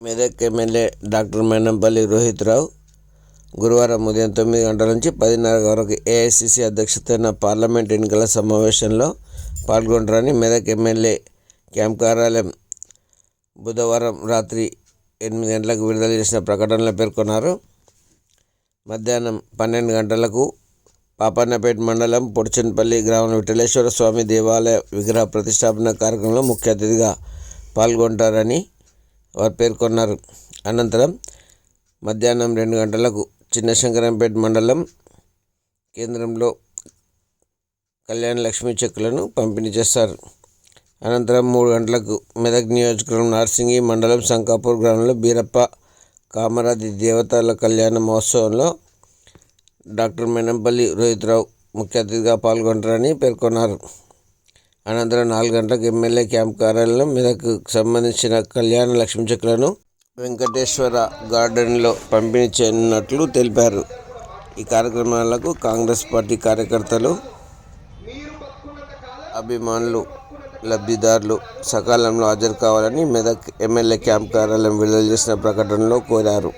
Medak MLA doctor Mynampally Rohit Rao. గురువారం ఉదయం తొమ్మిది గంటల నుంచి పదిన్నర వరకు ఏఐసిసి అధ్యక్షతన పార్లమెంట్ ఎన్నికల సమావేశంలో పాల్గొంటారని మెదక్ ఎమ్మెల్యే క్యాంప్ కార్యాలయం బుధవారం రాత్రి ఎనిమిది గంటలకు విడుదల చేసిన ప్రకటనలో పేర్కొన్నారు. మధ్యాహ్నం పన్నెండు గంటలకు పాపన్నపేట మండలం పొడిచెన్పల్లి గ్రామం విఠలేశ్వర స్వామి దేవాలయ విగ్రహ ప్రతిష్టాపన కార్యక్రమంలో ముఖ్య అతిథిగా పాల్గొంటారని వారు పేర్కొన్నారు అనంతరం మధ్యాహ్నం రెండు గంటలకు చిన్న శంకరంపేట మండలం కేంద్రంలో కళ్యాణ లక్ష్మీ చెక్కులను పంపిణీ చేస్తారు. అనంతరం మూడు గంటలకు మెదక్ నియోజకవర్గం నార్సింగి మండలం శంకాపూర్ గ్రామంలో బీరప్ప కామరాజి దేవతల కళ్యాణ మహోత్సవంలో డాక్టర్ మెనంపల్లి రోహిత్రావు ముఖ్య అతిథిగా పాల్గొంటారని పేర్కొన్నారు. అనంతరం నాలుగు గంటలకు ఎమ్మెల్యే క్యాంప్ కార్యాలయంలో మెదక్కు సంబంధించిన కళ్యాణ లక్ష్మీ చెక్కులను వెంకటేశ్వర గార్డెన్లో పంపిణీ చేయనున్నట్లు తెలిపారు. ఈ కార్యక్రమాలకు కాంగ్రెస్ పార్టీ కార్యకర్తలు అభిమానులు లబ్ధిదారులు సకాలంలో హాజరు కావాలని మెదక్ ఎమ్మెల్యే క్యాంప్ కార్యాలయం విడుదల చేసిన ప్రకటనలో కోరారు.